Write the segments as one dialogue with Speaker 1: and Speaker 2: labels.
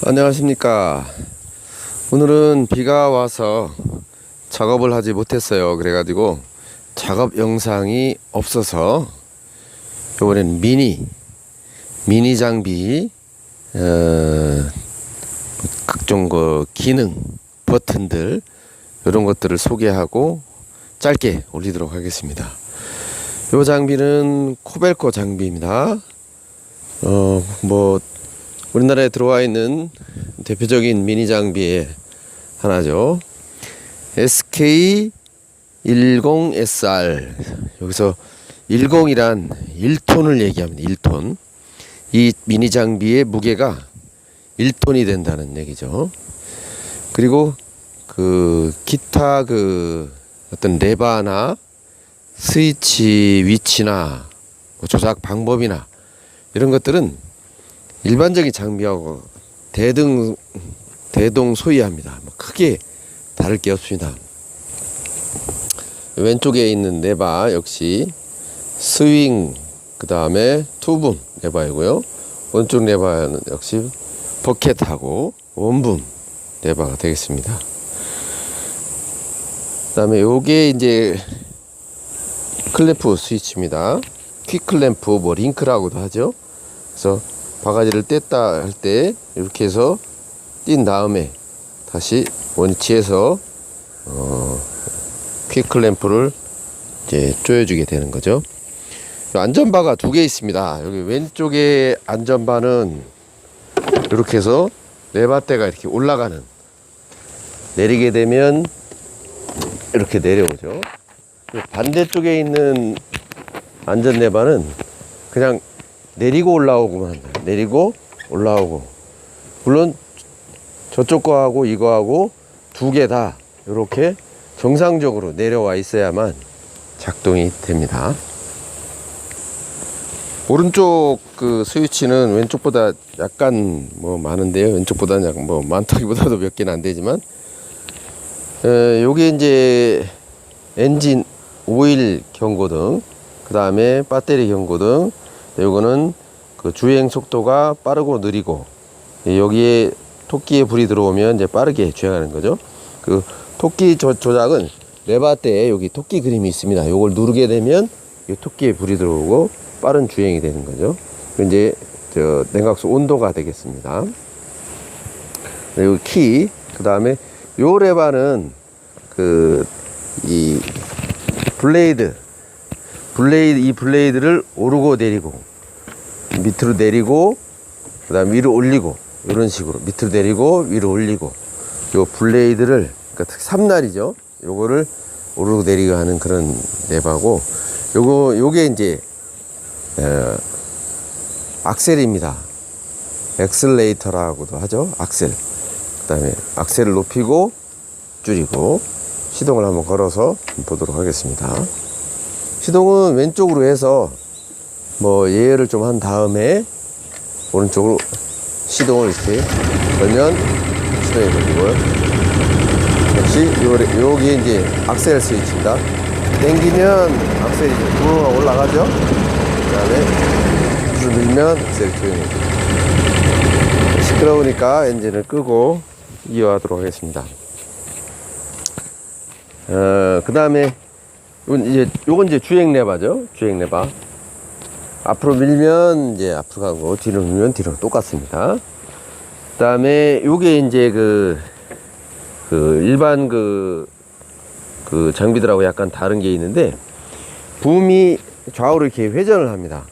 Speaker 1: 안녕하십니까. 오늘은 비가 와서 작업을 하지 못했어요. 그래가지고 작업 영상이 없어서 이번엔 미니, 미니 장비, 어, 각종 그 기능, 버튼들, 이런 것들을 소개하고 짧게 올리도록 하겠습니다. 이 장비는 코벨코 장비입니다. 어, 뭐, 우리나라에 들어와 있는 대표적인 미니 장비의 하나죠. SK10SR. 여기서 10이란 1톤을 얘기합니다. 1톤. 이 미니 장비의 무게가 1톤이 된다는 얘기죠. 그리고 그 기타 그 어떤 레바나 스위치 위치나 뭐 조작 방법이나 이런 것들은 일반적인 장비하고 대등 대동 소이합니다. 뭐 크게 다를 게 없습니다. 왼쪽에 있는 레바 역시 스윙 그 다음에 투분 레바이고요. 오른쪽 레바는 역시 버켓하고 원분 레바가 되겠습니다. 그 다음에 요게 이제 클램프 스위치입니다. 퀵 클램프 뭐 링크라고도 하죠. 그래서 바가지를 뗐다 할 때 이렇게 해서 띈 다음에 다시 원치에서 어, 퀵 클램프를 이제 조여주게 되는 거죠. 안전바가 두 개 있습니다. 여기 왼쪽에 안전바는 이렇게 해서 레바대가 이렇게 올라가는 내리게 되면 이렇게 내려오죠. 반대쪽에 있는 안전 레바는 그냥 내리고 올라오고만 한다. 내리고 올라오고. 물론 저쪽 거하고 이거하고 두 개 다 이렇게 정상적으로 내려와 있어야만 작동이 됩니다. 오른쪽 그 스위치는 왼쪽보다 약간 뭐 많은데요. 왼쪽보다는 뭐 많다기보다도 몇 개는 안 되지만 에, 요게 이제 엔진 오일 경고등, 그 다음에 배터리 경고등, 요거는 그 주행 속도가 빠르고 느리고 예, 여기에 토끼에 불이 들어오면 이제 빠르게 주행하는 거죠. 그 토끼 조, 조작은 레바대에 여기 토끼 그림이 있습니다. 요걸 누르게 되면 이 토끼에 불이 들어오고 빠른 주행이 되는 거죠. 그 이제 저 냉각수 온도가 되겠습니다. 그리고 키, 그 다음에 요 레바는 그 이 블레이드, 블레이드 이 블레이드를 오르고 내리고 밑으로 내리고 그다음 위로 올리고 이런 식으로 밑으로 내리고 위로 올리고 요 블레이드를 그러니까 삼날이죠. 요거를 오르고 내리고 하는 그런 레바고 요거 요게 이제 에, 악셀입니다. 엑셀레이터라고도 하죠. 악셀. 그다음에 악셀을 높이고 줄이고 시동을 한번 걸어서 보도록 하겠습니다. 시동은 왼쪽으로 해서 뭐 예열을 좀 한 다음에 오른쪽으로 시동을 이렇게 걸면 시동이 걸리고요. 역시 요, 여기 이제 악셀 스위치입니다. 당기면 악셀이 붕 올라가죠. 그 다음에 불을 밀면 악셀이 조용히 시끄러우니까 엔진을 끄고 이어하도록 하겠습니다. 어, 그 다음에 이건 이제 주행 레바죠. 주행 레바. 앞으로 밀면 이제 앞으로 가고 뒤로 밀면 뒤로 똑같습니다. 그 다음에 요게 이제 그, 그 일반 그, 그 장비들하고 약간 다른 게 있는데 붐이 좌우로 이렇게 회전을 합니다.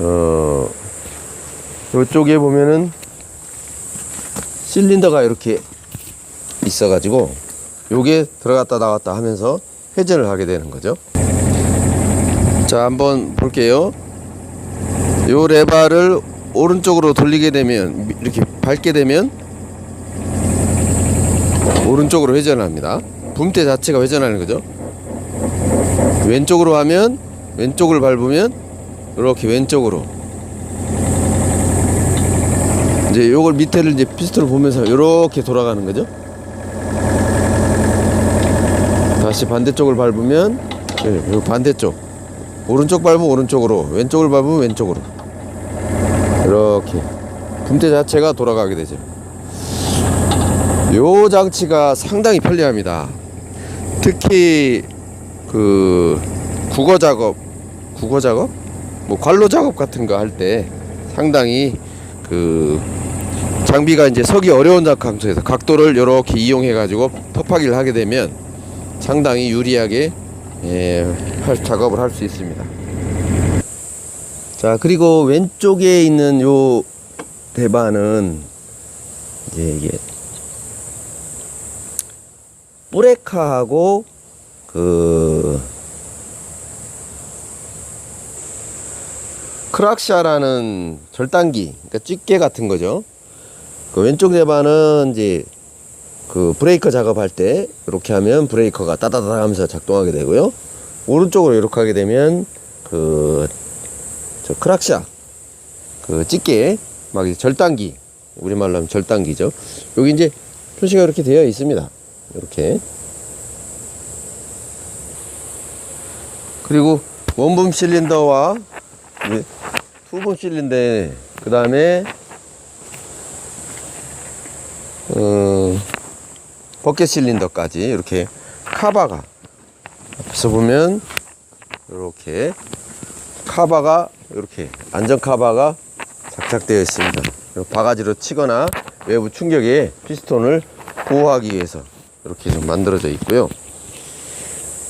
Speaker 1: 어, 요쪽에 보면은 실린더가 이렇게 있어 가지고 요게 들어갔다 나왔다 하면서 회전을 하게 되는 거죠. 자, 한번 볼게요. 요 레바를 오른쪽으로 돌리게 되면 이렇게 밟게 되면 오른쪽으로 회전을 합니다. 붐대 자체가 회전하는 거죠. 왼쪽으로 하면 왼쪽을 밟으면 이렇게 왼쪽으로 이제 요걸 밑에를 이제 피스톤을 보면서 이렇게 돌아가는 거죠. 다시 반대쪽을 밟으면 네, 요 반대쪽 오른쪽 밟으면 오른쪽으로 왼쪽을 밟으면 왼쪽으로 이렇게 분대 자체가 돌아가게 되죠. 요 장치가 상당히 편리합니다. 특히 그 국어 작업, 국어 작업, 뭐 관로 작업 같은 거 할 때 상당히 그 장비가 이제 서기 어려운 장소에서 각도를 이렇게 이용해 가지고 터파기를 하게 되면 상당히 유리하게 예, 할, 작업을 할 수 있습니다. 자 그리고 왼쪽에 있는 요 대바는 이제 이게 뿌레카하고 그 크락샤라는 절단기, 그러니까 집게 같은 거죠. 그 왼쪽 대바는 이제 그 브레이커 작업할 때 이렇게 하면 브레이커가 따다다 하면서 작동하게 되고요. 오른쪽으로 이렇게 하게 되면 그 저 크락샤 그 집게 막 절단기 우리말로 하면 절단기죠. 여기 이제 표시가 이렇게 되어 있습니다. 이렇게 그리고 원분 실린더와 투분 실린더 그 다음에 버켓 실린더까지 이렇게 카바가 앞에서 보면 이렇게 카바가 이렇게 안전 카바가 장착되어 있습니다. 바가지로 치거나 외부 충격에 피스톤을 보호하기 위해서 이렇게 좀 만들어져 있고요.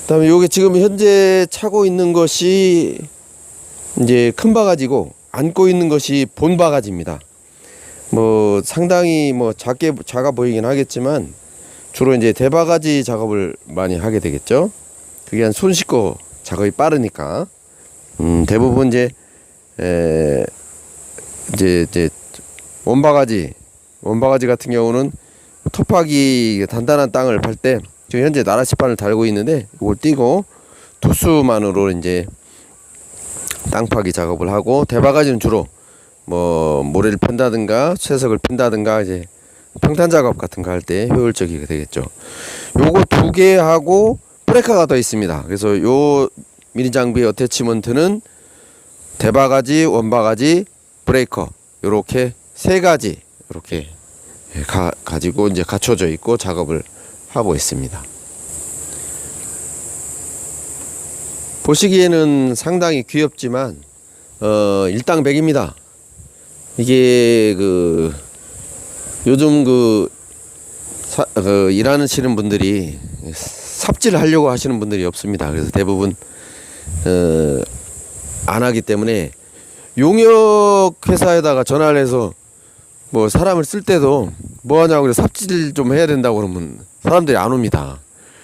Speaker 1: 그다음에 요게 지금 현재 차고 있는 것이 이제 큰 바가지고 안고 있는 것이 본 바가지입니다. 뭐 상당히 뭐 작게 작아 보이긴 하겠지만 주로 이제 대바가지 작업을 많이 하게 되겠죠. 그게 한 손 씻고 작업이 빠르니까 음, 대부분 이제 에, 이제 이제 원바가지 원바가지 같은 경우는 터파기 단단한 땅을 팔 때 지금 현재 나라시판을 달고 있는데 이걸 띄고 투수만으로 이제 땅 파기 작업을 하고 대바가지는 주로 뭐 모래를 편다든가 채석을 핀다든가 이제 평탄 작업 같은 거 할 때 효율적이게 되겠죠. 요거 두 개 하고 브레이커가 더 있습니다. 그래서 요 미니 장비 어태치먼트는 대바가지, 원바가지, 브레이커 요렇게 세 가지 이렇게 가, 가지고 이제 갖춰져 있고 작업을 하고 있습니다. 보시기에는 상당히 귀엽지만 어 일당백입니다. 이게 그 요즘 그, 사, 그 일하는 시는 분들이 삽질 하려고 하시는 분들이 없습니다. 그래서 대부분 어, 안 하기 때문에 용역 회사에다가 전화를 해서 뭐 사람을 쓸 때도 뭐 하냐고 그래 삽질 좀 해야 된다고 그러면 사람들이 안 옵니다.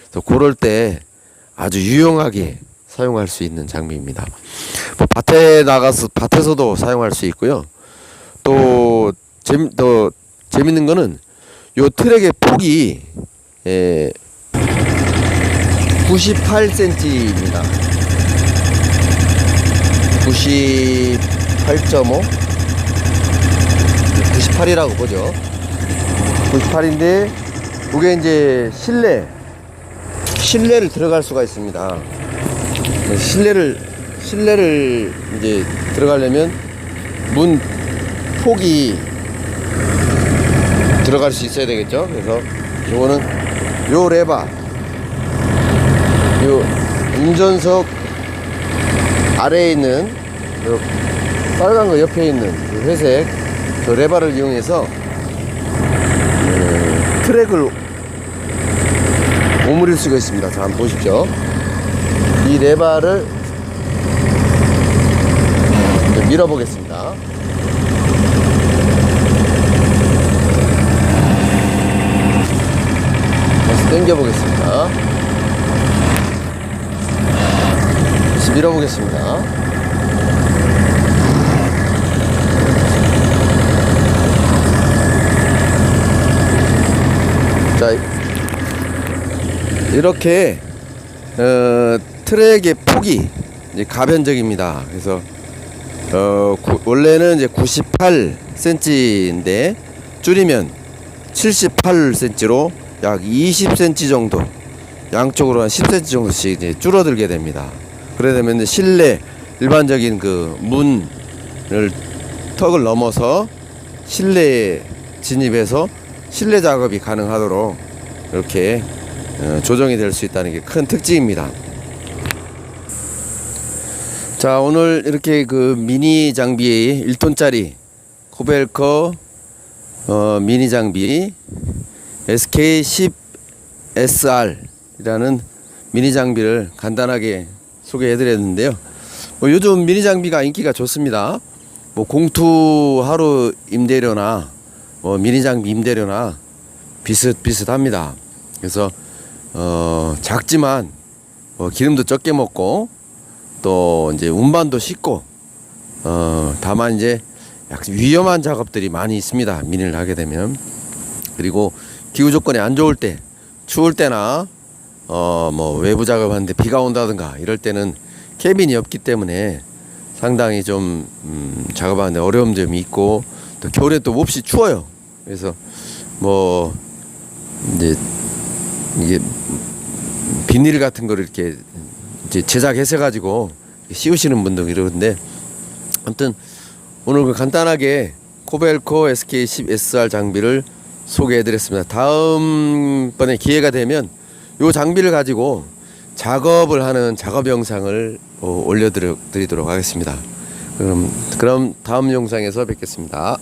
Speaker 1: 그래서 그럴 때 아주 유용하게 사용할 수 있는 장비입니다. 뭐 밭에 나가서 밭에서도 사용할 수 있고요. 또 재미 더 재밌는 거는 요 트랙의 폭이 예, 98cm입니다. 98.5 98이라고 보죠. 98인데 이게 이제 실내 실내를 들어갈 수가 있습니다. 실내를 실내를 이제 들어가려면 문 폭이 들어갈 수 있어야 되겠죠. 그래서 요거는 요 레바 요 운전석 아래에 있는 요 빨간 거 옆에 있는 요 회색 저 레바를 이용해서 음, 트랙을 오므릴 수가 있습니다. 자, 한번 보십시오. 이 레바를 이제 밀어 보겠습니다. 다시 당겨보겠습니다. 다시 밀어보겠습니다. 자, 이렇게 어, 트랙의 폭이 이제 가변적입니다. 그래서 어, 구- 원래는 이제 98cm인데 줄이면 78cm로 약 20cm 정도 양쪽으로 한 10cm 정도씩 이제 줄어들게 됩니다. 그래 되면 실내 일반적인 그 문을 턱을 넘어서 실내에 진입해서 실내 작업이 가능하도록 이렇게 어, 조정이 될 수 있다는 게 큰 특징입니다. 자 오늘 이렇게 그 미니 장비 1톤짜리 코벨커 어, 미니 장비 SK10SR이라는 미니 장비를 간단하게 소개해 드렸는데요. 뭐 요즘 미니 장비가 인기가 좋습니다. 뭐 공투 하루 임대료나 뭐 미니 장비 임대료나 비슷비슷합니다. 그래서 어 작지만 뭐 기름도 적게 먹고 또 이제 운반도 쉽고 어 다만 이제 약간 위험한 작업들이 많이 있습니다. 미니를 하게 되면 그리고 기후 조건이 안 좋을 때 추울 때나 어 뭐 외부 작업하는데 비가 온다든가 이럴 때는 캐빈이 없기 때문에 상당히 좀 음, 작업하는데 어려운 점이 있고 또 겨울에 또 몹시 추워요. 그래서 뭐 이제 이게 비닐 같은 거를 이렇게 이제 제작해서 가지고 씌우시는 분도 이러는데 아무튼 오늘 그 간단하게 코벨코 SK10SR 장비를 소개해드렸습니다. 다음번에 기회가 되면 이 장비를 가지고 작업을 하는 작업 영상을 어, 올려드리도록 하겠습니다. 그럼 그럼 다음 영상에서 뵙겠습니다.